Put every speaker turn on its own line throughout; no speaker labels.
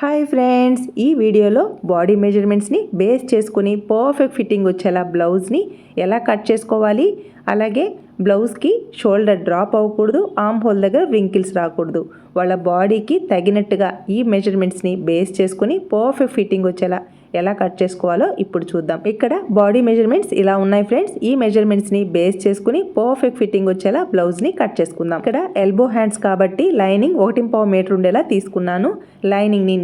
Hi friends ఈ వీడియోలో body మెజర్మెంట్స్ని బేస్ చేసుకుని పర్ఫెక్ట్ ఫిట్టింగ్ వచ్చేలా బ్లౌజ్ని ఎలా కట్ చేసుకోవాలి? అలాగే బ్లౌజ్కి షోల్డర్ డ్రాప్ అవ్వకూడదు ఆమ్ హోల్ దగ్గర వ్రింకిల్స్ రాకూడదు. వాళ్ళ బాడీకి తగినట్టుగా ఈ మెజర్మెంట్స్ని బేస్ చేసుకుని పర్ఫెక్ట్ ఫిట్టింగ్ వచ్చేలా ఎలా కట్ చేసుకోవాలో ఇప్పుడు చూద్దాం. ఇక్కడ బాడీ మెజర్మెంట్స్ ఇలా ఉన్నాయి ఫ్రెండ్స్. ఈ మెజర్మెంట్స్ని బేస్ చేసుకుని పర్ఫెక్ట్ ఫిట్టింగ్ వచ్చేలా బ్లౌజ్ని కట్ చేసుకుందాం. ఇక్కడ ఎల్బో హ్యాండ్స్ కాబట్టి లైనింగ్ ఒకటి పావు మీటర్ ఉండేలా తీసుకున్నాను. లైనింగ్ని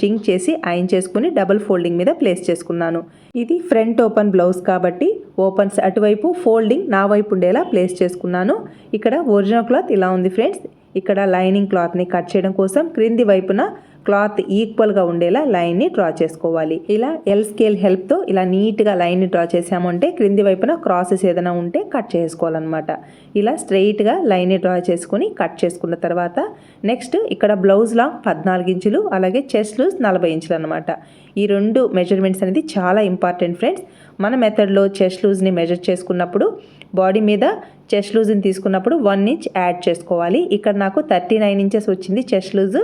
షింక్ చేసి ఐన్ చేసుకుని డబుల్ ఫోల్డింగ్ మీద ప్లేస్ చేసుకున్నాను. ఇది ఫ్రంట్ ఓపెన్ బ్లౌజ్ కాబట్టి ఓపెన్స్ అటువైపు ఫోల్డింగ్ నా వైపు ఉండేలా ప్లేస్ చేసుకున్నాను. ఇక్కడ ఒరిజినల్ క్లాత్ ఇలా ఉంది ఫ్రెండ్స్. ఇక్కడ లైనింగ్ క్లాత్ని కట్ చేయడం కోసం క్రింది వైపున క్లాత్ ఈక్వల్గా ఉండేలా లైన్ని డ్రా చేసుకోవాలి. ఇలా ఎల్ స్కేల్ హెల్ప్తో ఇలా నీట్గా లైన్ని డ్రా చేసామంటే క్రింది వైపున క్రాసెస్ ఏదైనా ఉంటే కట్ చేసుకోవాలన్నమాట. ఇలా స్ట్రెయిట్గా లైన్ని డ్రా చేసుకుని కట్ చేసుకున్న తర్వాత నెక్స్ట్ ఇక్కడ బ్లౌజ్ లాంగ్ పద్నాలుగు ఇంచులు అలాగే చెస్ట్ లూజ్ నలభై ఇంచులు అనమాట ఈ రెండు మెజర్మెంట్స్ అనేది చాలా ఇంపార్టెంట్ ఫ్రెండ్స్ మన మెథడ్లో చెస్ట్ లూజ్ని మెజర్ చేసుకున్నప్పుడు బాడీ మీద చెస్ట్ లూజ్ని తీసుకున్నప్పుడు వన్ ఇంచ్ యాడ్ చేసుకోవాలి. ఇక్కడ నాకు థర్టీ నైన్ ఇంచెస్ వచ్చింది chest loose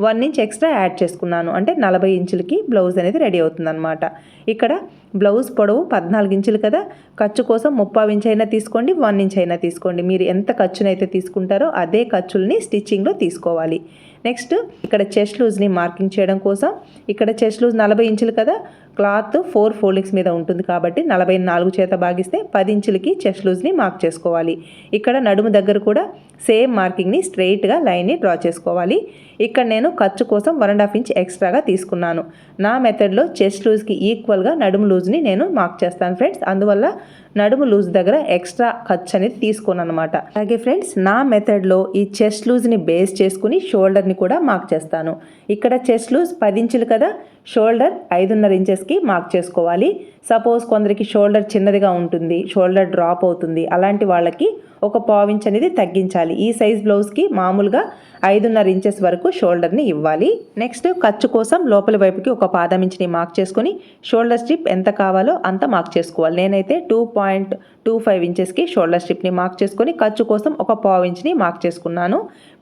one inch extra add చేసుకున్నాను. అంటే నలభై ఇంచులకి బ్లౌజ్ అనేది రెడీ అవుతుందన్నమాట. ఇక్కడ బ్లౌజ్ పొడవు పద్నాలుగు ఇంచులు కదా. ఖర్చు కోసం ముప్పై ఇంచ్ అయినా తీసుకోండి వన్ ఇంచ్ అయినా తీసుకోండి. మీరు ఎంత ఖర్చునైతే తీసుకుంటారో అదే ఖర్చుల్ని స్టిచ్చింగ్లో తీసుకోవాలి. నెక్స్ట్ ఇక్కడ చెస్ట్ లూజ్ని మార్కింగ్ చేయడం కోసం ఇక్కడ చెస్ట్ లూజ్ నలభై ఇంచులు కదా. క్లాత్ ఫోర్ ఫోల్డింగ్స్ మీద ఉంటుంది కాబట్టి నలభై నాలుగు చేత భాగిస్తే పది ఇంచులకి చెస్ట్ లూజ్ని మార్క్ చేసుకోవాలి. ఇక్కడ నడుము దగ్గర కూడా సేమ్ మార్కింగ్ని స్ట్రెయిట్గా లైన్ని డ్రా చేసుకోవాలి. ఇక్కడ నేను ఖర్చు కోసం వన్ అండ్ హాఫ్ ఇంచ్ ఎక్స్ట్రాగా తీసుకున్నాను. నా మెథడ్లో చెస్ట్ లూజ్కి ఈక్వల్గా నడుము లూజ్ని నేను మార్క్ చేస్తాను ఫ్రెండ్స్. అందువల్ల నడుము లూజ్ దగ్గర ఎక్స్ట్రా ఖర్చు అనేది తీసుకోను అనమాట అలాగే ఫ్రెండ్స్ నా మెథడ్లో ఈ చెస్ట్ లూజ్ని బేస్ చేసుకుని షోల్డర్ని కూడా మార్క్ చేస్తాను. ఇక్కడ చెస్ట్ లూజ్ పది ఇంచులు కదా షోల్డర్ ఐదున్నర ఇంచెస్కి మార్క్ చేసుకోవాలి. సపోజ్ కొందరికి షోల్డర్ చిన్నదిగా ఉంటుంది షోల్డర్ డ్రాప్ అవుతుంది. అలాంటి వాళ్ళకి ఒక పావించ్ అనేది తగ్గించాలి. ఈ సైజ్ బ్లౌజ్కి మామూలుగా ఐదున్నర ఇంచెస్ వరకు షోల్డర్ని ఇవ్వాలి. నెక్స్ట్ ఖర్చు కోసం లోపలి వైపుకి ఒక పాదం ఇంచుని మార్క్ చేసుకొని షోల్డర్ స్ట్రిప్ ఎంత కావాలో అంత మార్క్ చేసుకోవాలి. నేనైతే టూ పాయింట్ టూ ఫైవ్ ఇంచెస్కి షోల్డర్ స్ట్రిప్ని మార్క్ చేసుకొని ఖర్చు కోసం ఒక పావు ఇంచ్ని మార్క్ చేసుకున్నాను.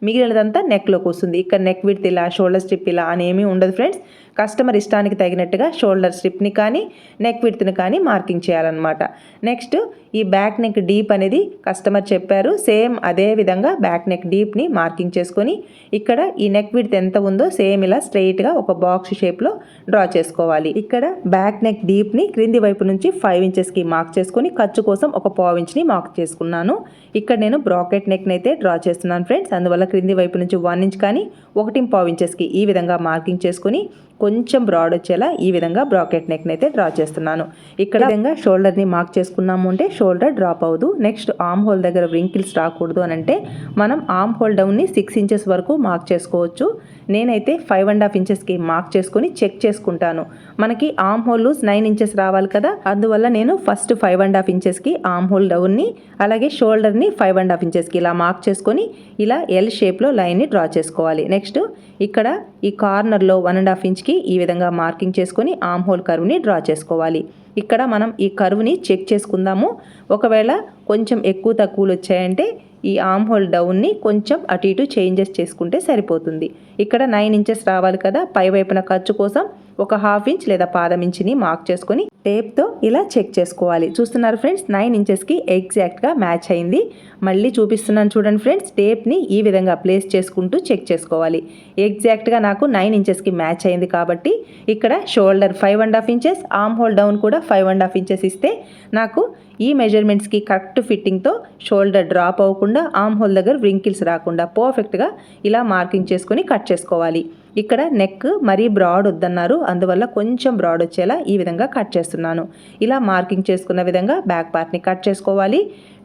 మిగిలినదంతా నెక్లోకి వస్తుంది. ఇక్కడ నెక్ విడ్త్ ఇలా షోల్డర్ స్ట్రిప్ ఇలా అని ఏమీ ఉండదు ఫ్రెండ్స్. కస్టమర్ ఇష్టానికి తగినట్టుగా షోల్డర్ స్ట్రిప్ని కానీ నెక్ విడ్త్ని కానీ మార్కింగ్ చేయాలన్నమాట. నెక్స్ట్ ఈ బ్యాక్ నెక్ డీప్ అనేది కస్టమర్ చెప్పారు. సేమ్ అదే విధంగా బ్యాక్ నెక్ డీప్ని మార్కింగ్ చేసుకొని ఇక్కడ ఈ నెక్ విడ్త్ ఎంత ఉందో సేమ్ ఇలా స్ట్రెయిట్గా ఒక బాక్స్ షేప్లో డ్రా చేసుకోవాలి. ఇక్కడ బ్యాక్ నెక్ డీప్ని క్రింది వైపు నుంచి ఫైవ్ ఇంచెస్కి మార్క్ చేసుకొని ఖర్చు కోసం ఒక పావు ఇంచ్ని మార్క్ చేసుకున్నాను. ఇక్కడ నేను బ్రాకెట్ నెక్ని అయితే డ్రా చేస్తున్నాను ఫ్రెండ్స్. అందువల్ల క్రింది వైపు నుంచి వన్ ఇంచ్ కానీ ఒకటి పావు ఇంచెస్కి ఈ విధంగా మార్కింగ్ చేసుకొని కొంచెం బ్రాడ్ వచ్చేలా ఈ విధంగా బ్రాకెట్ నెక్ని అయితే డ్రా చేస్తున్నాను. ఇక్కడ విధంగా షోల్డర్ని మార్క్ చేసుకున్నాము అంటే షోల్డర్ డ్రాప్ అవ్వదు. నెక్స్ట్ ఆమ్ హోల్ దగ్గర వ్రింకిల్స్ రాకూడదు అని అంటే మనం ఆమ్ హోల్ డౌన్ని సిక్స్ ఇంచెస్ వరకు మార్క్ చేసుకోవచ్చు. నేనైతే ఫైవ్ అండ్ హాఫ్ ఇంచెస్కి మార్క్ చేసుకుని చెక్ చేసుకుంటాను. మనకి arm hole loose nine inches రావాలి కదా. అందువల్ల నేను ఫస్ట్ ఫైవ్ అండ్ హాఫ్ ఇంచెస్కి ఆమ్ హోల్ డౌన్ని అలాగే షోల్డర్ని ఫైవ్ అండ్ హాఫ్ ఇంచెస్కి ఇలా మార్క్ చేసుకొని ఇలా ఎల్ షేప్లో లైన్ని డ్రా చేసుకోవాలి. నెక్స్ట్ ఇక్కడ ఈ కార్నర్లో వన్ అండ్ హాఫ్ ఇంచ్కి ఈ విధంగా మార్కింగ్ చేసుకొని ఆమ్ హోల్ కర్వ్ని డ్రా చేసుకోవాలి. ఇక్కడ మనం ఈ కర్వ్ని చెక్ చేసుకుందాము. ఒకవేళ కొంచెం ఎక్కువ తక్కువలు వచ్చాయంటే ఈ ఆమ్ హోల్ డౌన్ని కొంచెం అటు ఇటు చేంజెస్ చేసుకుంటే సరిపోతుంది. ఇక్కడ నైన్ ఇంచెస్ రావాలి కదా పై వైపున ఖర్చు కోసం ఒక హాఫ్ ఇంచ్ లేదా పాదం ఇంచుని మార్క్ చేసుకొని టేప్తో ఇలా చెక్ చేసుకోవాలి. చూస్తున్నారు ఫ్రెండ్స్ నైన్ ఇంచెస్కి ఎగ్జాక్ట్గా మ్యాచ్ అయింది. మళ్ళీ చూపిస్తున్నాను చూడండి ఫ్రెండ్స్ టేప్ని ఈ విధంగా ప్లేస్ చేసుకుంటూ చెక్ చేసుకోవాలి. ఎగ్జాక్ట్గా నాకు నైన్ ఇంచెస్కి మ్యాచ్ అయింది కాబట్టి ఇక్కడ shoulder five and half inches arm hole down కూడా ఫైవ్ అండ్ హాఫ్ ఇంచెస్ ఇస్తే నాకు ఈ మెజర్మెంట్స్కి కరెక్ట్ ఫిట్టింగ్తో షోల్డర్ డ్రాప్ అవ్వకుండా ఆమ్ హోల్ దగ్గర వ్రింకిల్స్ రాకుండా పర్ఫెక్ట్గా ఇలా మార్కింగ్ చేసుకొని కట్ చేసుకోవాలి. ఇక్కడ నెక్ మరీ బ్రాడ్ వద్దన్నారు. అందువల్ల కొంచెం బ్రాడ్ వచ్చేలా ఈ విధంగా కట్ చేస్తున్నాను. ఇలా మార్కింగ్ చేసుకున్న విధంగా బ్యాక్ పార్ట్ని కట్ చేసుకోవాలి.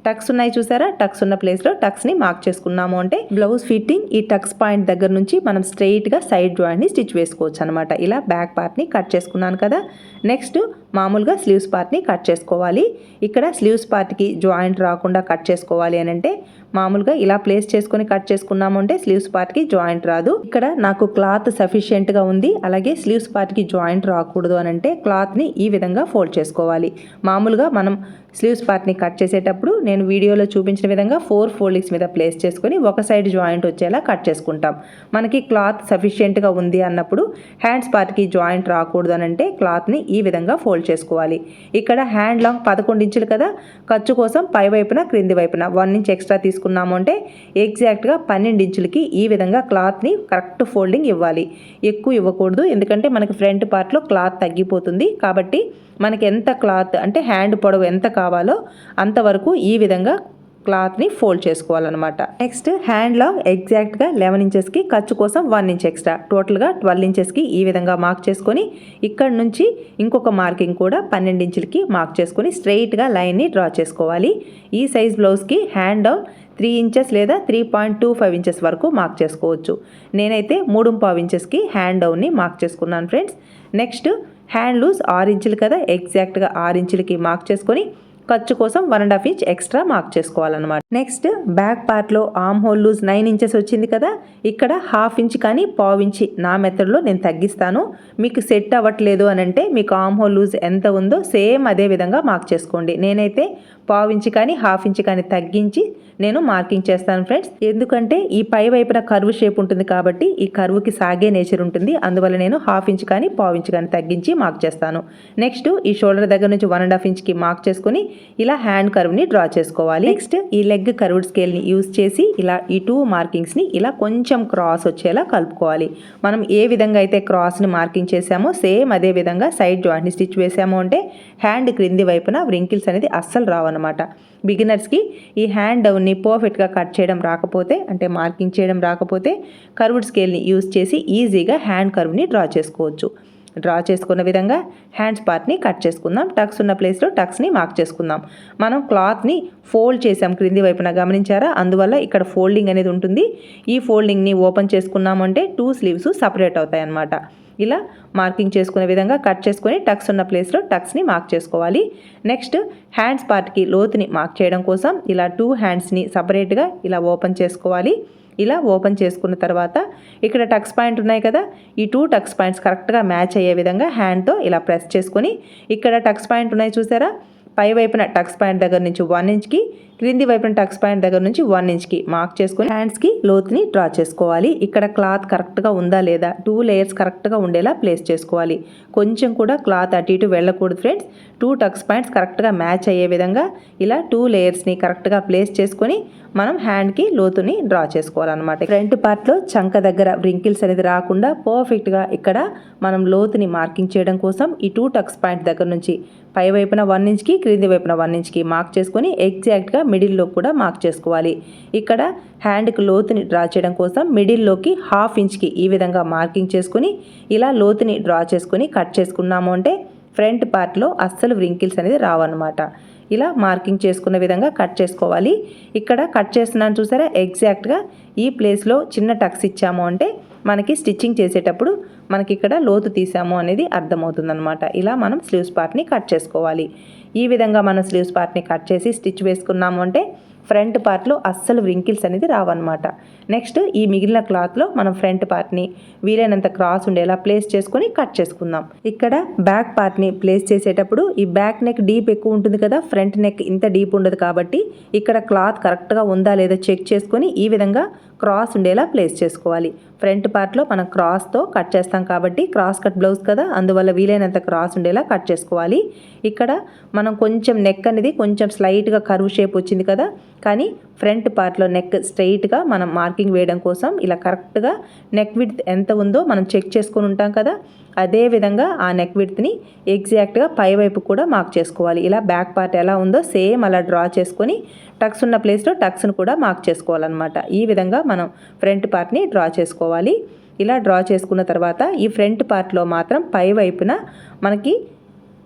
టక్స్ ఉన్నాయి చూసారా? టక్స్ ఉన్న ప్లేస్లో టక్స్ని మార్క్ చేసుకున్నాము అంటే బ్లౌజ్ ఫిట్టింగ్ ఈ టక్స్ పాయింట్ దగ్గర నుంచి మనం స్ట్రెయిట్గా సైడ్ జాయింట్ని స్టిచ్ వేసుకోవచ్చు అనమాట ఇలా బ్యాక్ పార్ట్ని కట్ చేసుకున్నాను కదా. నెక్స్ట్ మామూలుగా స్లీవ్స్ పార్ట్ని కట్ చేసుకోవాలి. ఇక్కడ స్లీవ్స్ పార్ట్కి జాయింట్ రాకుండా కట్ చేసుకోవాలి అని అంటే మామూలుగా ఇలా ప్లేస్ చేసుకొని కట్ చేసుకున్నాము అంటే స్లీవ్స్ పార్ట్కి జాయింట్ రాదు. ఇక్కడ నాకు క్లాత్ సఫిషియెంట్గా ఉంది. అలాగే స్లీవ్స్ పార్ట్కి జాయింట్ రాకూడదు అని అంటే క్లాత్ని ఈ విధంగా ఫోల్డ్ చేసుకోవాలి. మామూలుగా మనం స్లీవ్స్ పార్ట్ని కట్ చేసేటప్పుడు నేను వీడియోలో చూపించిన విధంగా ఫోర్ ఫోల్డింగ్స్ మీద ప్లేస్ చేసుకొని ఒక సైడ్ జాయింట్ వచ్చేలా కట్ చేసుకుంటాం. మనకి క్లాత్ సఫిషియెంట్గా ఉంది అన్నప్పుడు హ్యాండ్స్ పార్ట్కి జాయింట్ రాకూడదు అని అంటే క్లాత్ని ఈ విధంగా ఫోల్డ్ చేసుకోవాలి. ఇక్కడ హ్యాండ్ లాంగ్ పదకొండు ఇంచులు కదా? ఖర్చు కోసం పై వైపున క్రింది వైపున వన్ ఇంచ్ ఎక్స్ట్రా తీసుకుని తీసుకున్నాము అంటే ఎగ్జాక్ట్గా పన్నెండు ఇంచులకి ఈ విధంగా క్లాత్ని కరెక్ట్ ఫోల్డింగ్ ఇవ్వాలి. ఎక్కువ ఇవ్వకూడదు ఎందుకంటే మనకి ఫ్రంట్ పార్ట్లో క్లాత్ తగ్గిపోతుంది. కాబట్టి మనకి ఎంత క్లాత్ అంటే హ్యాండ్ పొడవు ఎంత కావాలో అంతవరకు ఈ విధంగా క్లాత్ని ఫోల్డ్ చేసుకోవాలన్నమాట. నెక్స్ట్ హ్యాండ్ లాంగ్ ఎగ్జాక్ట్గా లెవెన్ ఇంచెస్కి ఖర్చు కోసం వన్ ఇంచ్ ఎక్స్ట్రా టోటల్గా ట్వెల్వ్ ఇంచెస్కి ఈ విధంగా మార్క్ చేసుకొని ఇక్కడ నుంచి ఇంకొక మార్కింగ్ కూడా పన్నెండు ఇంచులకి మార్క్ చేసుకొని స్ట్రైట్గా లైన్ని డ్రా చేసుకోవాలి. ఈ సైజ్ బ్లౌజ్కి హ్యాండ్ డౌన్ త్రీ ఇంచెస్ లేదా three point two five inches వరకు మార్క్ చేసుకోవచ్చు. నేనైతే మూడు పావు ఇంచెస్కి హ్యాండ్ డౌన్ని మార్క్ చేసుకున్నాను ఫ్రెండ్స్. నెక్స్ట్ హ్యాండ్ లూజ్ ఆరు ఇంచులు కదా ఎగ్జాక్ట్గా ఆరు ఇంచులకి మార్క్ చేసుకొని ఖర్చు కోసం one and half inch extra mark చేసుకోవాలన్నమాట. నెక్స్ట్ బ్యాక్ పార్ట్లో arm hole loose nine inches వచ్చింది కదా? ఇక్కడ హాఫ్ ఇంచ్ కానీ పావు ఇంచి నా మెథడ్లో నేను తగ్గిస్తాను. మీకు సెట్ అవ్వట్లేదు అని అంటే మీకు ఆమ్ హోల్ లూజ్ ఎంత ఉందో సేమ్ అదే విధంగా మార్క్ చేసుకోండి. నేనైతే పావు ఇంచ్ కానీ హాఫ్ ఇంచ్ కానీ తగ్గించి నేను మార్కింగ్ చేస్తాను ఫ్రెండ్స్ ఎందుకంటే ఈ పై వైపున కర్వ్ షేప్ ఉంటుంది కాబట్టి ఈ కర్వ్కి సాగే నేచర్ ఉంటుంది. అందువల్ల నేను హాఫ్ ఇంచ్ కానీ పావు ఇంచ్ కానీ తగ్గించి మార్క్ చేస్తాను. నెక్స్ట్ ఈ షోల్డర్ దగ్గర నుంచి వన్ అండ్ హాఫ్ ఇంచ్కి మార్క్ చేసుకుని ఇలా హ్యాండ్ కర్వ్ని డ్రా చేసుకోవాలి. నెక్స్ట్ ఈ లెగ్ కర్వ్డ్ స్కేల్ని యూజ్ చేసి ఇలా ఈ టూ మార్కింగ్స్ని ఇలా కొంచెం క్రాస్ వచ్చేలా కలుపుకోవాలి. మనం ఏ విధంగా అయితే క్రాస్ని మార్కింగ్ చేసామో సేమ్ అదే విధంగా సైడ్ జాయింట్ని స్టిచ్ వేసామో అంటే హ్యాండ్ క్రింది వైపున వ్రింకిల్స్ అనేది అస్సలు రావన్నమాట. బిగినర్స్కి ఈ హ్యాండ్ డౌన్ని పర్ఫెక్ట్గా కట్ చేయడం రాకపోతే అంటే మార్కింగ్ చేయడం రాకపోతే కర్వ్డ్ స్కేల్ని యూజ్ చేసి ఈజీగా హ్యాండ్ కర్వ్ని డ్రా చేసుకోవచ్చు. డ్రా చేసుకున్న విధంగా హ్యాండ్స్ పార్ట్ని కట్ చేసుకుందాం. టక్స్ ఉన్న ప్లేస్లో టక్స్ని మార్క్ చేసుకుందాం. మనం క్లాత్ని ఫోల్డ్ చేసాం క్రింది వైపున గమనించారా? అందువల్ల ఇక్కడ ఫోల్డింగ్ అనేది ఉంటుంది. ఈ ఫోల్డింగ్ని ఓపెన్ చేసుకున్నామంటే టూ స్లీవ్స్ సపరేట్ అవుతాయి అన్నమాట ఇలా మార్కింగ్ చేసుకునే విధంగా కట్ చేసుకొని టక్స్ ఉన్న ప్లేస్లో టక్స్ని మార్క్ చేసుకోవాలి. నెక్స్ట్ హ్యాండ్స్ పార్ట్కి లోతుని మార్క్ చేయడం కోసం ఇలా టూ హ్యాండ్స్ని సపరేట్గా ఇలా ఓపెన్ చేసుకోవాలి. ఇలా ఓపెన్ చేసుకున్న తర్వాత ఇక్కడ టక్స్ పాయింట్ ఉన్నాయి కదా ఈ టూ టక్స్ పాయింట్స్ కరెక్ట్గా మ్యాచ్ అయ్యే విధంగా హ్యాండ్తో ఇలా ప్రెస్ చేసుకొని ఇక్కడ టక్స్ పాయింట్ ఉన్నాయి చూసారా? పై వైపున టక్స్ పాయింట్ దగ్గర నుంచి వన్ ఇంచ్కి క్రింది వైపున టక్స్ పాయింట్ దగ్గర నుంచి వన్ ఇంచ్కి మార్క్ చేసుకొని హ్యాండ్స్కి లోతుని డ్రా చేసుకోవాలి. ఇక్కడ క్లాత్ కరెక్ట్గా ఉందా లేదా? టూ లేయర్స్ కరెక్ట్గా ఉండేలా ప్లేస్ చేసుకోవాలి. కొంచెం కూడా క్లాత్ అటు ఇటు వెళ్ళకూడదు ఫ్రెండ్స్. టూ టక్స్ పాయింట్స్ కరెక్ట్గా మ్యాచ్ అయ్యే విధంగా ఇలా టూ లేయర్స్ని కరెక్ట్గా ప్లేస్ చేసుకొని మనం హ్యాండ్కి లోతుని డ్రా చేసుకోవాలన్నమాట. ఫ్రంట్ పార్ట్లో చంక దగ్గర వ్రింకిల్స్ అనేది రాకుండా పర్ఫెక్ట్గా ఇక్కడ మనం లోతుని మార్కింగ్ చేయడం కోసం ఈ టూ టక్స్ పాయింట్ దగ్గర నుంచి పై వైపున వన్ ఇంచ్కి క్రింది వైపున వన్ ఇంచ్కి మార్క్ చేసుకొని ఎగ్జాక్ట్గా మిడిల్లో కూడా మార్క్ చేసుకోవాలి. ఇక్కడ హ్యాండ్కి లోతుని డ్రా చేయడం కోసం మిడిల్లోకి హాఫ్ ఇంచ్కి ఈ విధంగా మార్కింగ్ చేసుకొని ఇలా లోతుని డ్రా చేసుకొని కట్ చేసుకున్నాము అంటే ఫ్రంట్ పార్ట్లో అస్సలు వ్రింకిల్స్ అనేది రావన్నమాట. ఇలా మార్కింగ్ చేసుకున్న విధంగా కట్ చేసుకోవాలి. ఇక్కడ కట్ చేస్తున్నాను చూసారా? ఎగ్జాక్ట్గా ఈ ప్లేస్లో చిన్న టక్స్ ఇచ్చాము అంటే మనకి స్టిచ్చింగ్ చేసేటప్పుడు మనకి ఇక్కడ లోతు తీసాము అనేది అర్థమవుతుందనమాట ఇలా మనం స్లీవ్స్ పార్ట్ని కట్ చేసుకోవాలి. ఈ విధంగా మనం స్లీవ్స్ పార్ట్ని కట్ చేసి స్టిచ్ వేసుకున్నాము అంటే ఫ్రంట్ పార్ట్లో అస్సలు వ్రింకిల్స్ అనేది రావన్నమాట. నెక్స్ట్ ఈ మిగిలిన క్లాత్లో మనం ఫ్రంట్ పార్ట్ని వీలైనంత క్రాస్ ఉండేలా ప్లేస్ చేసుకొని కట్ చేసుకుందాం. ఇక్కడ బ్యాక్ పార్ట్ని ప్లేస్ చేసేటప్పుడు ఈ బ్యాక్ నెక్ డీప్ ఎక్కువ ఉంటుంది కదా ఫ్రంట్ నెక్ ఇంత డీప్ ఉండదు కాబట్టి ఇక్కడ క్లాత్ కరెక్ట్గా ఉందా లేదా చెక్ చేసుకొని ఈ విధంగా క్రాస్ ఉండేలా ప్లేస్ చేసుకోవాలి. ఫ్రంట్ పార్ట్లో మనం క్రాస్తో కట్ చేస్తాం కాబట్టి క్రాస్ కట్ బ్లౌజ్ కదా అందువల్ల వీలైనంత క్రాస్ ఉండేలా కట్ చేసుకోవాలి. ఇక్కడ మనం కొంచెం నెక్ అనేది కొంచెం స్లైట్గా కరువు షేప్ వచ్చింది కదా కానీ ఫ్రంట్ పార్ట్లో నెక్ స్ట్రైట్గా మనం మార్కింగ్ వేయడం కోసం ఇలా కరెక్ట్గా నెక్ విడ్త్ ఎంత ఉందో మనం చెక్ చేసుకొని ఉంటాం కదా. అదే విధంగా ఆ నెక్ విడ్త్ని ఎగ్జాక్ట్గా పై వైపు కూడా మార్క్ చేసుకోవాలి. ఇలా బ్యాక్ పార్ట్ ఎలా ఉందో సేమ్ అలా డ్రా చేసుకొని టక్స్ ఉన్న ప్లేస్లో టక్స్ను కూడా మార్క్ చేసుకోవాలన్నమాట. ఈ విధంగా మనం ఫ్రంట్ పార్ట్ని డ్రా చేసుకోవాలి. ఇలా డ్రా చేసుకున్న తర్వాత ఈ ఫ్రంట్ పార్ట్లో మాత్రం పై వైపున మనకి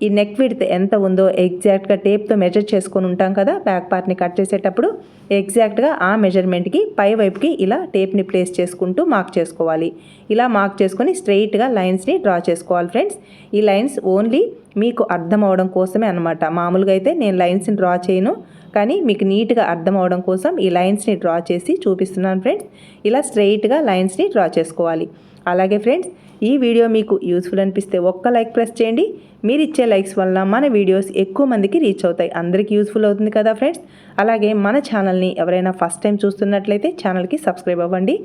ఈ నెక్ విడ్త్ ఎంత ఉందో ఎగ్జాక్ట్గా టేప్తో మెజర్ చేసుకొని ఉంటాం కదా బ్యాక్ పార్ట్ని కట్ చేసేటప్పుడు ఎగ్జాక్ట్గా ఆ మెజర్మెంట్కి పై వైపుకి ఇలా టేప్ని ప్లేస్ చేసుకుంటూ మార్క్ చేసుకోవాలి. ఇలా మార్క్ చేసుకొని స్ట్రెయిట్గా లైన్స్ని డ్రా చేసుకోవాలి ఫ్రెండ్స్ ఈ లైన్స్ ఓన్లీ మీకు అర్థం అవడం కోసమే అనమాట మామూలుగా అయితే నేను లైన్స్ని డ్రా చేయను కానీ మీకు నీట్గా అర్థం అవడం కోసం ఈ లైన్స్ని డ్రా చేసి చూపిస్తున్నాను ఫ్రెండ్స్ ఇలా స్ట్రెయిట్గా లైన్స్ని డ్రా చేసుకోవాలి. అలాగే ఫ్రెండ్స్ ఈ వీడియో మీకు యూస్ఫుల్ అనిపిస్తే ఒక్క లైక్ ప్రెస్ చేయండి. మీరు ఇచ్చే లైక్స్ వల్ల మన వీడియోస్ ఎక్కువ మందికి రీచ్ అవుతాయి. అందరికీ యూస్ఫుల్ అవుతుంది కదా ఫ్రెండ్స్ అలాగే మన ఛానల్ని ఎవరైనా ఫస్ట్ టైం చూస్తున్నట్లయితే ఛానల్కి సబ్స్క్రైబ్ అవ్వండి.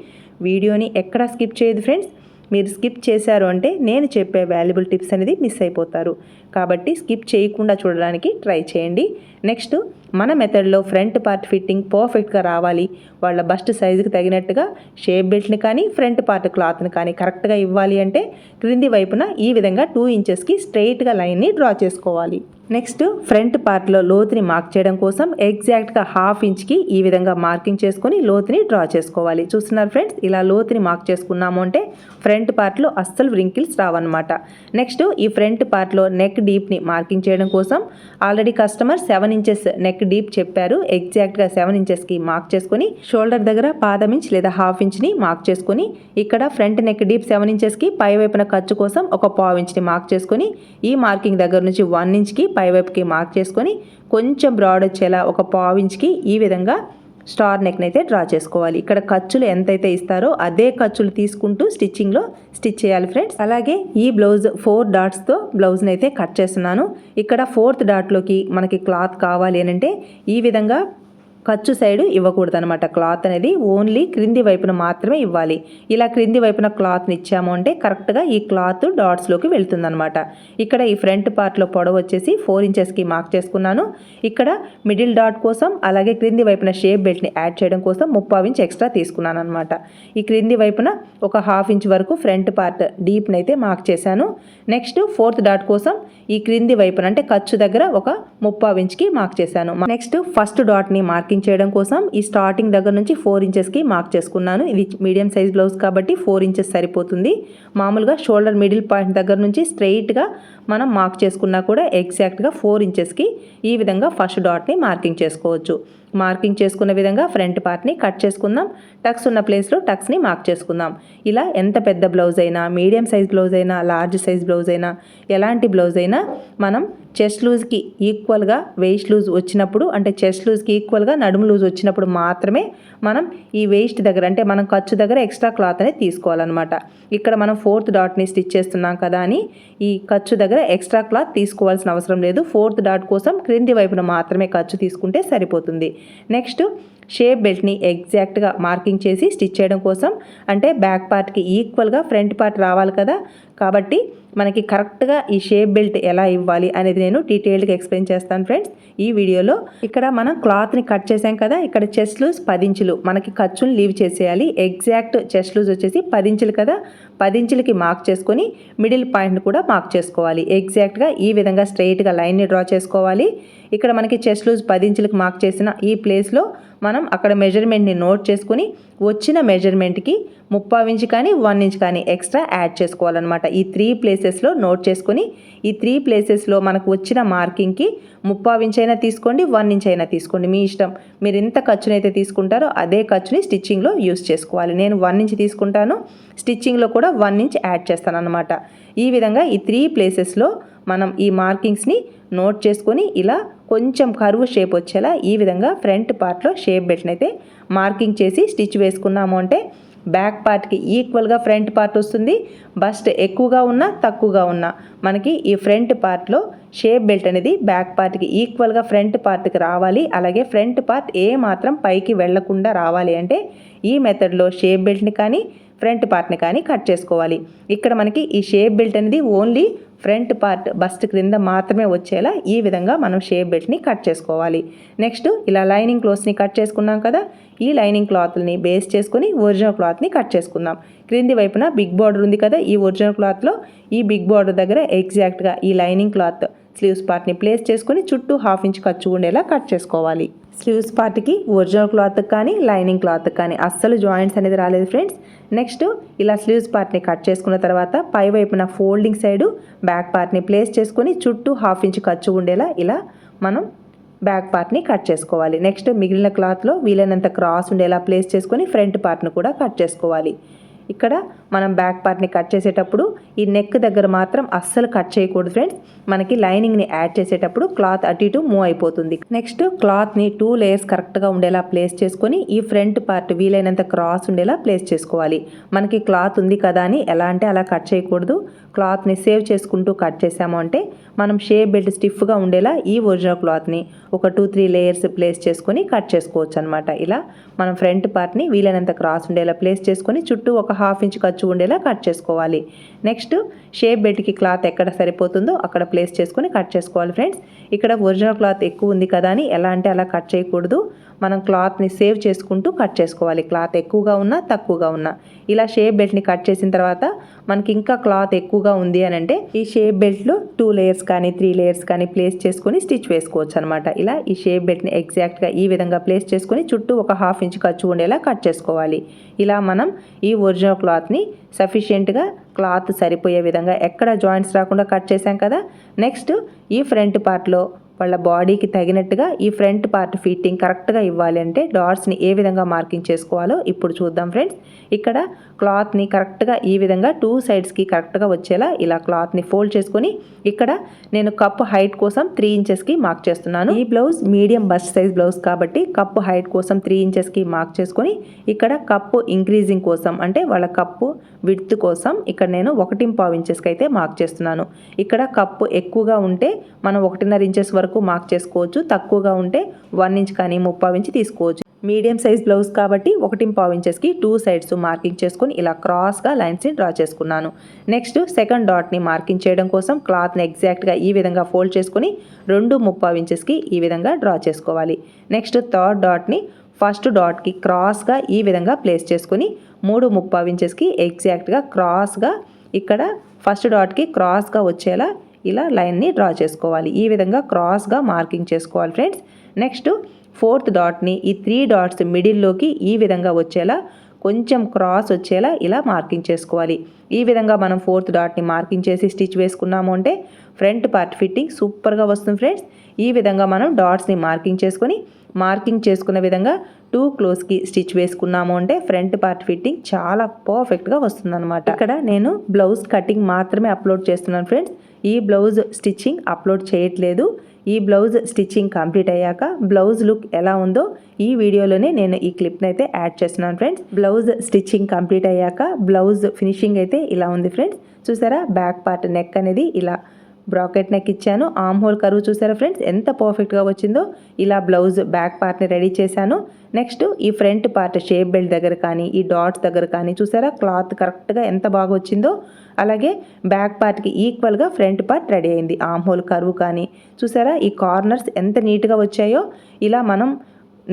వీడియోని ఎక్కడా స్కిప్ చేయదు ఫ్రెండ్స్ మీరు స్కిప్ చేశారు అంటే నేను చెప్పే వాల్యుబుల్ టిప్స్ అనేది మిస్ అయిపోతారు. కాబట్టి స్కిప్ చేయకుండా చూడడానికి ట్రై చేయండి. నెక్స్ట్ మన మెథడ్లో ఫ్రంట్ పార్ట్ ఫిట్టింగ్ పర్ఫెక్ట్గా రావాలి. వాళ్ళ బస్ట్ సైజుకి తగినట్టుగా షేప్ బెల్ట్ని కానీ ఫ్రంట్ పార్ట్ క్లాత్ని కానీ కరెక్ట్గా ఇవ్వాలి అంటే క్రింది వైపున ఈ విధంగా టూ ఇంచెస్కి స్ట్రైట్గా లైన్ని డ్రా చేసుకోవాలి. నెక్స్ట్ ఫ్రంట్ పార్ట్లో లోతుని మార్క్ చేయడం కోసం ఎగ్జాక్ట్గా హాఫ్ ఇంచ్కి ఈ విధంగా మార్కింగ్ చేసుకుని లోతుని డ్రా చేసుకోవాలి. చూస్తున్నారు ఫ్రెండ్స్ ఇలా లోతుని మార్క్ చేసుకున్నాము అంటే ఫ్రంట్ పార్ట్లో అస్సలు వ్రింకిల్స్ రావన్నమాట. నెక్స్ట్ ఈ ఫ్రంట్ పార్ట్లో నెక్ డీప్ని మార్కింగ్ చేయడం కోసం already customer seven inches neck deep చెప్పారు. ఎగ్జాక్ట్గా సెవెన్ ఇంచెస్కి మార్క్ చేసుకొని షోల్డర్ దగ్గర పాదం ఇంచ్ లేదా హాఫ్ ఇంచ్ని మార్క్ చేసుకొని ఇక్కడ ఫ్రంట్ నెక్ డీప్ సెవెన్ ఇంచెస్కి పై వైపున ఖర్చు కోసం ఒక పావు ఇంచ్ని మార్క్ చేసుకొని ఈ మార్కింగ్ దగ్గర నుంచి వన్ ఇంచ్కి పైవైపుకి మార్క్ చేసుకొని కొంచెం బ్రాడ్ వచ్చేలా ఒక పావు ఇంచ్కి ఈ విధంగా స్టార్ నెక్ని అయితే డ్రా చేసుకోవాలి. ఇక్కడ ఖర్చులు ఎంతైతే ఇస్తారో అదే ఖర్చులు తీసుకుంటూ స్టిచ్చింగ్లో స్టిచ్ చేయాలి ఫ్రెండ్స్ అలాగే ఈ బ్లౌజ్ ఫోర్ డాట్స్తో బ్లౌజ్ని అయితే కట్ చేస్తున్నాను. ఇక్కడ ఫోర్త్ డాట్లోకి మనకి క్లాత్ కావాలి అని అంటే ఈ విధంగా ఖర్చు సైడ్ ఇవ్వకూడదు అనమాట క్లాత్ అనేది ఓన్లీ క్రింది వైపున మాత్రమే ఇవ్వాలి. ఇలా క్రింది వైపున క్లాత్ని ఇచ్చాము అంటే కరెక్ట్గా ఈ క్లాత్ డాట్స్లోకి వెళ్తుందనమాట ఇక్కడ ఈ ఫ్రంట్ పార్ట్లో పొడవు వచ్చేసి ఫోర్ ఇంచెస్కి మార్క్ చేసుకున్నాను. ఇక్కడ మిడిల్ డాట్ కోసం అలాగే క్రింది వైపున షేప్ బెల్ట్ని యాడ్ చేయడం కోసం ముప్పావు ఇంచ్ ఎక్స్ట్రా తీసుకున్నాను అనమాట ఈ క్రింది వైపున ఒక హాఫ్ ఇంచ్ వరకు ఫ్రంట్ పార్ట్ డీప్ని అయితే మార్క్ చేశాను. నెక్స్ట్ ఫోర్త్ డాట్ కోసం ఈ క్రింది వైపున అంటే ఖర్చు దగ్గర ఒక ముప్పావు ఇంచ్కి మార్క్ చేశాను. నెక్స్ట్ ఫస్ట్ డాట్ని మార్క్ చేయడం కోసం ఈ స్టార్టింగ్ దగ్గర నుంచి ఫోర్ ఇంచెస్కి మార్క్ చేసుకున్నాను. ఇది మీడియం సైజ్ బ్లౌజ్ కాబట్టి ఫోర్ ఇంచెస్ సరిపోతుంది. మామూలుగా షోల్డర్ మిడిల్ పాయింట్ దగ్గర నుంచి స్ట్రైట్గా మనం మార్క్ చేసుకున్నా కూడా ఎగ్జాక్ట్గా ఫోర్ ఇంచెస్కి ఈ విధంగా ఫస్ట్ డాట్ని మార్కింగ్ చేసుకోవచ్చు. మార్కింగ్ చేసుకున్న విధంగా ఫ్రంట్ పార్ట్ని కట్ చేసుకుందాం. టక్స్ ఉన్న ప్లేస్లో టక్స్ని మార్క్ చేసుకుందాం. ఇలా ఎంత పెద్ద బ్లౌజ్ అయినా మీడియం సైజ్ బ్లౌజ్ అయినా లార్జ్ సైజ్ బ్లౌజ్ అయినా ఎలాంటి బ్లౌజ్ అయినా మనం చెస్ట్ లూజ్కి ఈక్వల్గా వెయిస్ట్ లూజ్ వచ్చినప్పుడు అంటే చెస్ట్ లూజ్కి ఈక్వల్గా నడుము లూజ్ వచ్చినప్పుడు మాత్రమే మనం ఈ వేస్ట్ దగ్గర అంటే మనం ఖర్చు దగ్గర ఎక్స్ట్రా క్లాత్ అనేది తీసుకోవాలన్నమాట. ఇక్కడ మనం ఫోర్త్ డాట్ని స్టిచ్ చేస్తున్నాం కదా అని ఈ ఖర్చు దగ్గర ఎక్స్ట్రా క్లాత్ తీసుకోవాల్సిన అవసరం లేదు. ఫోర్త్ డాట్ కోసం క్రింది వైపున మాత్రమే ఖర్చు తీసుకుంటే సరిపోతుంది. నెక్స్ట్ షేప్ బెల్ట్ని ఎగ్జాక్ట్గా మార్కింగ్ చేసి స్టిచ్ చేయడం కోసం అంటే బ్యాక్ పార్ట్కి ఈక్వల్గా ఫ్రంట్ పార్ట్ రావాలి కదా కాబట్టి మనకి కరెక్ట్గా ఈ షేప్ బెల్ట్ ఎలా ఇవ్వాలి అనేది నేను డీటెయిల్డ్గా ఎక్స్ప్లెయిన్ చేస్తాను ఫ్రెండ్స్. ఈ వీడియోలో ఇక్కడ మనం క్లాత్ని కట్ చేసాం కదా ఇక్కడ చెస్ట్ లూజ్ పదించులు మనకి ఖర్చులు లీవ్ చేసేయాలి. ఎగ్జాక్ట్ చెస్ట్ లూజ్ వచ్చేసి పదించులు కదా పదించులకి మార్క్ చేసుకొని మిడిల్ పాయింట్ని కూడా మార్క్ చేసుకోవాలి. ఎగ్జాక్ట్గా ఈ విధంగా స్ట్రైట్గా లైన్ని డ్రా చేసుకోవాలి. ఇక్కడ మనకి చెస్ట్ లూజ్ పదించులకు మార్క్ చేసిన ఈ ప్లేస్లో మనం అక్కడ మెజర్మెంట్ని నోట్ చేసుకుని వచ్చిన మెజర్మెంట్కి ముప్పావు ఇంచ్ కానీ వన్ ఇంచ్ కానీ ఎక్స్ట్రా యాడ్ చేసుకోవాలన్నమాట. ఈ త్రీ ప్లేసెస్లో నోట్ చేసుకుని ఈ త్రీ ప్లేసెస్లో మనకు వచ్చిన మార్కింగ్కి ముప్పావు ఇంచ్ అయినా తీసుకోండి వన్ ఇంచ్ అయినా తీసుకోండి. మీ ఇష్టం. మీరు ఎంత ఖర్చునైతే తీసుకుంటారో అదే ఖర్చుని స్టిచ్చింగ్లో యూస్ చేసుకోవాలి. నేను వన్ ఇంచ్ తీసుకుంటాను స్టిచ్చింగ్లో కూడా వన్ ఇంచ్ యాడ్ చేస్తాను అనమాట ఈ విధంగా ఈ త్రీ ప్లేసెస్లో మనం ఈ మార్కింగ్స్ని నోట్ చేసుకొని ఇలా కొంచెం కరువు షేప్ వచ్చేలా ఈ విధంగా ఫ్రంట్ పార్ట్లో షేప్ బెల్ట్ని అయితే మార్కింగ్ చేసి స్టిచ్ వేసుకున్నాము అంటే బ్యాక్ పార్ట్కి ఈక్వల్గా ఫ్రంట్ పార్ట్ వస్తుంది. బస్ట్ ఎక్కువగా ఉన్నా తక్కువగా ఉన్నా మనకి ఈ ఫ్రంట్ పార్ట్లో షేప్ బెల్ట్ అనేది బ్యాక్ పార్ట్కి ఈక్వల్గా ఫ్రంట్ పార్ట్కి రావాలి. అలాగే ఫ్రంట్ పార్ట్ ఏ మాత్రం పైకి వెళ్ళకుండా రావాలి అంటే ఈ మెథడ్లో షేప్ బెల్ట్ని కానీ ఫ్రంట్ పార్ట్ని కానీ కట్ చేసుకోవాలి. ఇక్కడ మనకి ఈ షేప్ బెల్ట్ అనేది ఓన్లీ ఫ్రంట్ పార్ట్ బస్ట్ క్రింద మాత్రమే వచ్చేలా ఈ విధంగా మనం షేప్ బెల్ట్ని కట్ చేసుకోవాలి. నెక్స్ట్ ఇలా లైనింగ్ క్లోత్స్ని కట్ చేసుకున్నాం కదా ఈ లైనింగ్ క్లాత్ని బేస్ చేసుకుని ఒరిజినల్ క్లాత్ని కట్ చేసుకుందాం. క్రింది వైపున బిగ్ బార్డర్ ఉంది కదా ఈ ఒరిజినల్ క్లాత్లో ఈ బిగ్ బార్డర్ దగ్గర ఎగ్జాక్ట్గా ఈ లైనింగ్ క్లాత్ స్లీవ్స్ పార్ట్ని ప్లేస్ చేసుకుని చుట్టూ హాఫ్ ఇంచ్ ఖర్చు ఉండేలా కట్ చేసుకోవాలి. స్లీవ్స్ పార్ట్కి ఒరిజినల్ క్లాత్ కానీ లైనింగ్ క్లాత్ కానీ అస్సలు జాయింట్స్ అనేది రాలేదు ఫ్రెండ్స్. నెక్స్ట్ ఇలా స్లీవ్స్ పార్ట్ని కట్ చేసుకున్న తర్వాత పై వైపున ఫోల్డింగ్ సైడు బ్యాక్ పార్ట్ని ప్లేస్ చేసుకొని చుట్టూ హాఫ్ ఇంచ్ ఖర్చు ఉండేలా ఇలా మనం బ్యాక్ పార్ట్ని కట్ చేసుకోవాలి. నెక్స్ట్ మిగిలిన క్లాత్లో వీలైనంత క్రాస్ ఉండేలా ప్లేస్ చేసుకొని ఫ్రంట్ పార్ట్ను కూడా కట్ చేసుకోవాలి. ఇక్కడ మనం బ్యాక్ పార్ట్ని కట్ చేసేటప్పుడు ఈ నెక్ దగ్గర మాత్రం అస్సలు కట్ చేయకూడదు ఫ్రెండ్స్ మనకి లైనింగ్ని యాడ్ చేసేటప్పుడు క్లాత్ అటు ఇటు మూవ్ అయిపోతుంది. నెక్స్ట్ క్లాత్ని టూ లేయర్స్ కరెక్ట్గా ఉండేలా ప్లేస్ చేసుకొని ఈ ఫ్రంట్ పార్ట్ వీలైనంత క్రాస్ ఉండేలా ప్లేస్ చేసుకోవాలి. మనకి క్లాత్ ఉంది కదా అని ఎలా అంటే అలా కట్ చేయకూడదు. క్లాత్ని సేవ్ చేసుకుంటూ కట్ చేసాము అంటే మనం షేప్ బెల్ట్ స్టిఫ్గా ఉండేలా ఈ ఒరిజినల్ క్లాత్ని ఒక టూ త్రీ లేయర్స్ ప్లేస్ చేసుకొని కట్ చేసుకోవచ్చు అనమాట ఇలా మనం ఫ్రంట్ పార్ట్ని వీలైనంత క్రాస్ ఉండేలా ప్లేస్ చేసుకొని చుట్టూ ఒక హాఫ్ ఇంచ్ ఖర్చు ఉండేలా కట్ చేసుకోవాలి. నెక్స్ట్ షేప్ బెల్ట్కి క్లాత్ ఎక్కడ సరిపోతుందో అక్కడ ప్లేస్ చేసుకొని కట్ చేసుకోవాలి ఫ్రెండ్స్. ఇక్కడ ఒరిజినల్ క్లాత్ ఎక్కువ ఉంది కదా అని ఎలా అంటే అలా కట్ చేయకూడదు. మనం క్లాత్ని సేవ్ చేసుకుంటూ కట్ చేసుకోవాలి. క్లాత్ ఎక్కువగా ఉన్నా తక్కువగా ఉన్నా. ఇలా షేప్ బెల్ట్ని కట్ చేసిన తర్వాత మనకి ఇంకా క్లాత్ ఎక్కువగా ఉంది అని అంటే ఈ షేప్ బెల్ట్లో టూ లేయర్స్ కానీ త్రీ లేయర్స్ కానీ ప్లేస్ చేసుకొని స్టిచ్ వేసుకోవచ్చు అనమాట ఇలా ఈ షేప్ బెల్ట్ని ఎగ్జాక్ట్గా ఈ విధంగా ప్లేస్ చేసుకొని చుట్టూ ఒక హాఫ్ ఇంచ్ ఖర్చు ఉండేలా కట్ చేసుకోవాలి. ఇలా మనం ఈ ఒరిజినల్ క్లాత్ని సఫిషియెంట్గా క్లాత్ సరిపోయే విధంగా ఎక్కడ జాయింట్స్ రాకుండా కట్ చేసాం కదా? నెక్స్ట్ ఈ ఫ్రంట్ పార్ట్లో వాళ్ళ బాడీకి తగినట్టుగా ఈ ఫ్రంట్ పార్ట్ ఫిట్టింగ్ కరెక్ట్గా ఇవ్వాలి అంటే డాట్స్ని ఏ విధంగా మార్కింగ్ చేసుకోవాలో ఇప్పుడు చూద్దాం ఫ్రెండ్స్. ఇక్కడ క్లాత్ని కరెక్ట్గా ఈ విధంగా టూ సైడ్స్కి కరెక్ట్గా వచ్చేలా ఇలా క్లాత్ని ఫోల్డ్ చేసుకొని ఇక్కడ నేను కప్ హైట్ కోసం త్రీ ఇంచెస్కి మార్క్ చేస్తున్నాను. ఈ blouse medium bust size blouse కాబట్టి కప్ హైట్ కోసం త్రీ ఇంచెస్కి మార్క్ చేసుకొని ఇక్కడ కప్పు ఇంక్రీజింగ్ కోసం అంటే వాళ్ళ కప్పు విడ్త్ కోసం ఇక్కడ నేను ఒకటి పావు ఇంచెస్కి అయితే మార్క్ చేస్తున్నాను. ఇక్కడ కప్పు ఎక్కువగా ఉంటే మనం ఒకటిన్నర ఇంచెస్ వరకు మార్క్ చేసుకోవచ్చు. తక్కువగా ఉంటే వన్ ఇంచ్ కానీ ముప్పావు ఇంచ్ తీసుకోవచ్చు. మీడియం సైజ్ బ్లౌజ్ కాబట్టి ఒకటి పావు ఇంచెస్కి టూ సైడ్స్ మార్కింగ్ చేసుకొని ఇలా క్రాస్గా లైన్స్ని డ్రా చేసుకున్నాను. నెక్స్ట్ సెకండ్ డాట్ని మార్కింగ్ చేయడం కోసం క్లాత్ని ఎగ్జాక్ట్గా ఈ విధంగా ఫోల్డ్ చేసుకొని రెండు ముప్పావు ఇంచెస్కి ఈ విధంగా డ్రా చేసుకోవాలి. నెక్స్ట్ థర్డ్ డాట్ని ఫస్ట్ డాట్కి క్రాస్గా ఈ విధంగా ప్లేస్ చేసుకొని మూడు ముప్పావు ఇంచెస్కి ఎగ్జాక్ట్గా క్రాస్గా ఇక్కడ ఫస్ట్ డాట్కి క్రాస్గా వచ్చేలా ఇలా లైన్ని డ్రా చేసుకోవాలి. ఈ విధంగా క్రాస్గా మార్కింగ్ చేసుకోవాలి ఫ్రెండ్స్. నెక్స్ట్ ఫోర్త్ డాట్ని ఈ త్రీ డాట్స్ మిడిల్లోకి ఈ విధంగా వచ్చేలా కొంచెం క్రాస్ వచ్చేలా ఇలా మార్కింగ్ చేసుకోవాలి. ఈ విధంగా మనం ఫోర్త్ డాట్ని మార్కింగ్ చేసి స్టిచ్ వేసుకున్నాము అంటే ఫ్రంట్ పార్ట్ ఫిట్టింగ్ సూపర్గా వస్తుంది ఫ్రెండ్స్ ఈ విధంగా మనం డాట్స్ని మార్కింగ్ చేసుకొని మార్కింగ్ చేసుకున్న విధంగా టూ క్లోజ్కి స్టిచ్ వేసుకున్నాము అంటే ఫ్రంట్ పార్ట్ ఫిట్టింగ్ చాలా పర్ఫెక్ట్గా వస్తుందన్నమాట. ఇక్కడ నేను బ్లౌజ్ కటింగ్ మాత్రమే అప్లోడ్ చేస్తున్నాను ఫ్రెండ్స్ ఈ బ్లౌజ్ స్టిచ్చింగ్ అప్లోడ్ చేయట్లేదు. ఈ బ్లౌజ్ స్టిచ్చింగ్ కంప్లీట్ అయ్యాక బ్లౌజ్ లుక్ ఎలా ఉందో ఈ వీడియోలోనే నేను ఈ క్లిప్ని అయితే యాడ్ చేస్తున్నాను ఫ్రెండ్స్. బ్లౌజ్ స్టిచ్చింగ్ కంప్లీట్ అయ్యాక బ్లౌజ్ ఫినిషింగ్ అయితే ఇలా ఉంది ఫ్రెండ్స్. చూసారా? బ్యాక్ పార్ట్ నెక్ అనేది ఇలా బ్రాకెట్ నెక్ ఇచ్చాను. ఆమ్ హోల్ కరువు చూసారా ఫ్రెండ్స్? ఎంత పర్ఫెక్ట్గా వచ్చిందో. ఇలా బ్లౌజ్ బ్యాక్ పార్ట్ని రెడీ చేశాను. నెక్స్ట్ ఈ ఫ్రంట్ పార్ట్ షేప్ బెల్ట్ దగ్గర కానీ ఈ డాట్స్ దగ్గర కానీ చూసారా? క్లాత్ కరెక్ట్గా ఎంత బాగా వచ్చిందో. అలాగే బ్యాక్ పార్ట్కి ఈక్వల్గా ఫ్రంట్ పార్ట్ రెడీ అయింది. ఆమ్ హోల్ కరువు కానీ చూసారా? ఈ కార్నర్స్ ఎంత నీట్గా వచ్చాయో. ఇలా మనం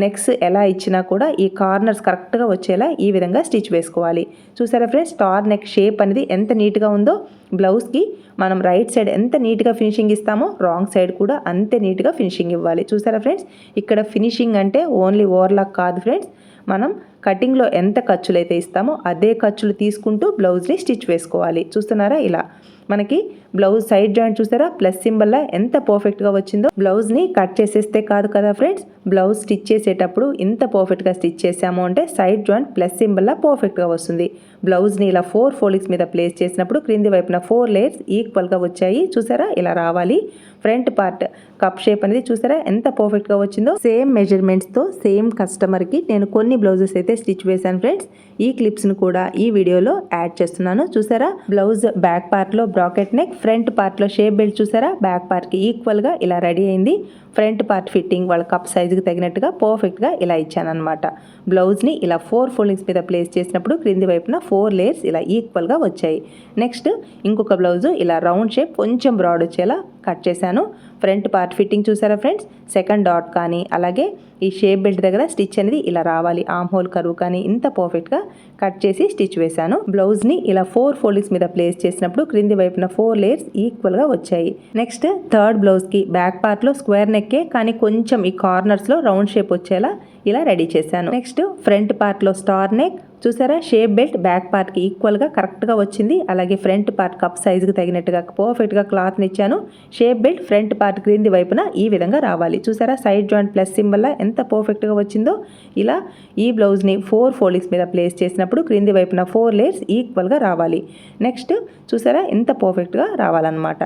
నెక్స్ ఎలా ఇచ్చినా కూడా ఈ కార్నర్స్ కరెక్ట్గా వచ్చేలా ఈ విధంగా స్టిచ్ వేసుకోవాలి. చూసారా ఫ్రెండ్స్? స్టార్ నెక్ షేప్ అనేది ఎంత నీట్గా ఉందో బ్లౌజ్కి మనం రైట్ సైడ్ ఎంత నీట్గా ఫినిషింగ్ ఇస్తామో రాంగ్ సైడ్ కూడా అంతే నీట్గా ఫినిషింగ్ ఇవ్వాలి. చూసారా ఫ్రెండ్స్? ఇక్కడ ఫినిషింగ్ అంటే ఓన్లీ ఓవర్లాక్ కాదు ఫ్రెండ్స్. మనం కటింగ్లో ఎంత ఖర్చులు అయితే ఇస్తామో అదే ఖర్చులు తీసుకుంటూ బ్లౌజ్ని స్టిచ్ వేసుకోవాలి. చూస్తున్నారా ఇలా? మనకి బ్లౌజ్ సైడ్ జాయింట్ చూసారా? ప్లస్ సింబల్లా ఎంత పర్ఫెక్ట్గా వచ్చిందో బ్లౌజ్ని కట్ చేసేస్తే కాదు కదా ఫ్రెండ్స్? బ్లౌజ్ స్టిచ్ చేసేటప్పుడు ఇంత పర్ఫెక్ట్గా స్టిచ్ చేసాము అంటే సైడ్ జాయింట్ ప్లస్ సింబల్లా పర్ఫెక్ట్గా వస్తుంది. బ్లౌజ్ని ఇలా ఫోర్ ఫోల్డింగ్స్ మీద ప్లేస్ చేసినప్పుడు క్రింది వైపున ఫోర్ లేయర్స్ ఈక్వల్గా వచ్చాయి. చూసారా? ఇలా రావాలి. ఫ్రంట్ పార్ట్ కప్ షేప్ అనేది చూసారా? ఎంత పర్ఫెక్ట్గా వచ్చిందో. సేమ్ మెజర్మెంట్స్తో సేమ్ కస్టమర్కి నేను కొన్ని బ్లౌజెస్ అయితే స్టిచ్ వేశాను ఫ్రెండ్స్. ఈ క్లిప్స్ను కూడా ఈ వీడియోలో యాడ్ చేస్తున్నాను. చూసారా? బ్లౌజ్ బ్యాక్ పార్ట్లో బ్రాకెట్ నెక్ ఫ్రంట్ పార్ట్లో షేప్ బెల్ట్ చూసారా? బ్యాక్ పార్ట్కి ఈక్వల్గా ఇలా రెడీ అయింది. ఫ్రంట్ పార్ట్ ఫిట్టింగ్ వాళ్ళ కప్ సైజుకి తగినట్టుగా పర్ఫెక్ట్గా ఇలా ఇచ్చానమాట బ్లౌజ్ని ఇలా ఫోర్ ఫోల్డింగ్స్ మీద ప్లేస్ చేసినప్పుడు క్రింది వైపున ఫోర్ లేయర్స్ ఇలా ఈక్వల్గా వచ్చాయి. నెక్స్ట్ ఇంకొక బ్లౌజు ఇలా రౌండ్ షేప్ కొంచెం బ్రాడ్ వచ్చేలా కట్ చేశాను. ఫ్రంట్ పార్ట్ ఫిట్టింగ్ చూసారా ఫ్రెండ్స్? సెకండ్ డాట్ కానీ అలాగే ఈ షేప్ బెల్ట్ దగ్గర స్టిచ్ అనేది ఇలా రావాలి. ఆమ్ హోల్ కరువు కానీ ఇంత పర్ఫెక్ట్గా కట్ చేసి స్టిచ్ వేశాను. బ్లౌజ్ని ఇలా ఫోర్ ఫోల్డింగ్స్ మీద ప్లేస్ చేసినప్పుడు క్రింది వైపున ఫోర్ లేయర్స్ ఈక్వల్గా వచ్చాయి. నెక్స్ట్ థర్డ్ బ్లౌజ్కి బ్యాక్ పార్ట్లో స్క్వేర్ నెక్కే కానీ కొంచెం ఈ కార్నర్స్లో రౌండ్ షేప్ వచ్చేలా ఇలా రెడీ చేశాను. నెక్స్ట్ ఫ్రంట్ పార్ట్లో స్టార్ నెక్ చూసారా? షేప్ బెల్ట్ బ్యాక్ పార్ట్కి ఈక్వల్గా కరెక్ట్గా వచ్చింది. అలాగే ఫ్రంట్ పార్ట్ కప్ సైజుకి తగినట్టుగా పర్ఫెక్ట్గా క్లాత్ని ఇచ్చాను. షేప్ బెల్ట్ ఫ్రంట్ పార్ట్ క్రింది వైపున ఈ విధంగా రావాలి. చూసారా? సైడ్ జాయింట్ ప్లస్ సింబల్ ఎంత పర్ఫెక్ట్గా వచ్చిందో? ఇలా ఈ బ్లౌజ్ని ఫోర్ ఫోల్డింగ్స్ మీద ప్లేస్ చేసినప్పుడు క్రింది వైపున ఫోర్ లేయర్స్ ఈక్వల్గా రావాలి. నెక్స్ట్ చూసారా? ఎంత పర్ఫెక్ట్గా రావాలన్నమాట.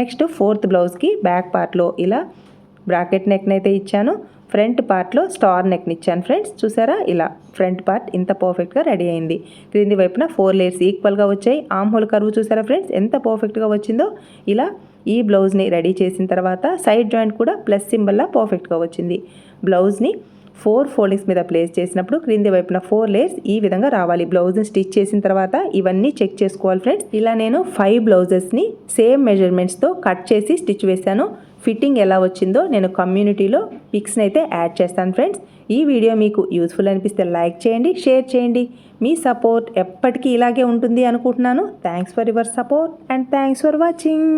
నెక్స్ట్ ఫోర్త్ బ్లౌజ్కి బ్యాక్ పార్ట్లో ఇలా బ్రాకెట్ నెక్ని అయితే ఇచ్చాను. ఫ్రంట్ పార్ట్లో స్టార్ నెక్ని ఇచ్చాను ఫ్రెండ్స్ చూసారా? ఇలా ఫ్రంట్ పార్ట్ ఇంత పర్ఫెక్ట్గా రెడీ అయింది. క్రింది వైపున ఫోర్ లేయర్స్ ఈక్వల్గా వచ్చాయి. ఆమ్ హోల్ కరువు చూసారా ఫ్రెండ్స్ ఎంత పర్ఫెక్ట్గా వచ్చిందో? ఇలా ఈ బ్లౌజ్ని రెడీ చేసిన తర్వాత సైడ్ జాయింట్ కూడా ప్లస్ సింబల్లా పర్ఫెక్ట్గా వచ్చింది. బ్లౌజ్ని ఫోర్ ఫోల్డింగ్స్ మీద ప్లేస్ చేసినప్పుడు క్రింది వైపున ఫోర్ లేయర్స్ ఈ విధంగా రావాలి. బ్లౌజ్ని స్టిచ్ చేసిన తర్వాత ఇవన్నీ చెక్ చేసుకోవాలి ఫ్రెండ్స్. ఇలా నేను ఫైవ్ బ్లౌజెస్ని సేమ్ మెజర్మెంట్స్తో కట్ చేసి స్టిచ్ వేశాను. ఫిట్టింగ్ ఎలా వచ్చిందో నేను కమ్యూనిటీలో పిక్స్ని అయితే యాడ్ చేస్తాను ఫ్రెండ్స్. ఈ వీడియో మీకు యూస్ఫుల్ అనిపిస్తే లైక్ చేయండి షేర్ చేయండి. మీ సపోర్ట్ ఎప్పటికీ ఇలాగే ఉంటుంది అనుకుంటున్నాను. Thanks for your support and thanks for watching.